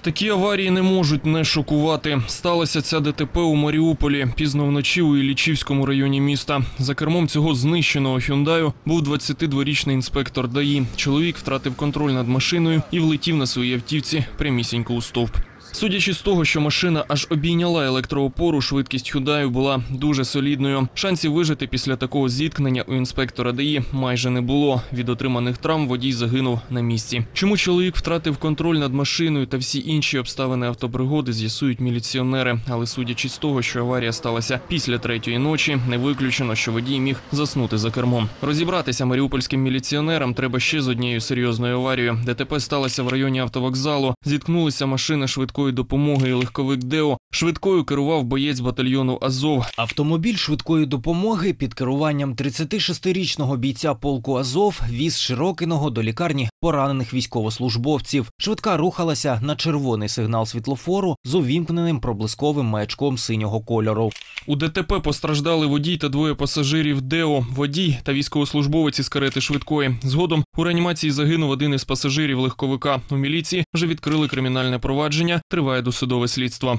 Такі аварії не можуть не шокувати. Сталося ця ДТП у Маріуполі пізно вночі у Ілічівському районі міста. За кермом цього знищеного Хюндаю був 22-річний інспектор ДАІ. Чоловік втратив контроль над машиною і влетів на своїй автівці прямісінько у стовп. Судячи з того, що машина аж обійняла електроопору, швидкість Хюндаю була дуже солідною. Шансів вижити після такого зіткнення у інспектора ДАІ майже не було. Від отриманих травм водій загинув на місці. Чому чоловік втратив контроль над машиною та всі інші обставини автопригоди з'ясують міліціонери. Але судячи з того, що аварія сталася після третьої ночі, не виключено, що водій міг заснути за кермом. Розібратися маріупольським міліціонерам треба ще з однією серйозною аварією. ДТП сталося в районі автовокзалу. Зіткнулися машини швидкої допомоги і легковик Део. Швидкою керував боєць батальйону Азов. Автомобіль швидкої допомоги під керуванням 36-річного бійця полку Азов віз Широкиного до лікарні поранених військовослужбовців. Швидка рухалася на червоний сигнал світлофору з увімкненим проблисковим маячком синього кольору. У ДТП постраждали водій та двоє пасажирів Део, водій та військовослужбовець із карети швидкої. Згодом у реанімації загинув один із пасажирів легковика. У міліції вже відкрили кримінальне провадження. Триває досудове слідство.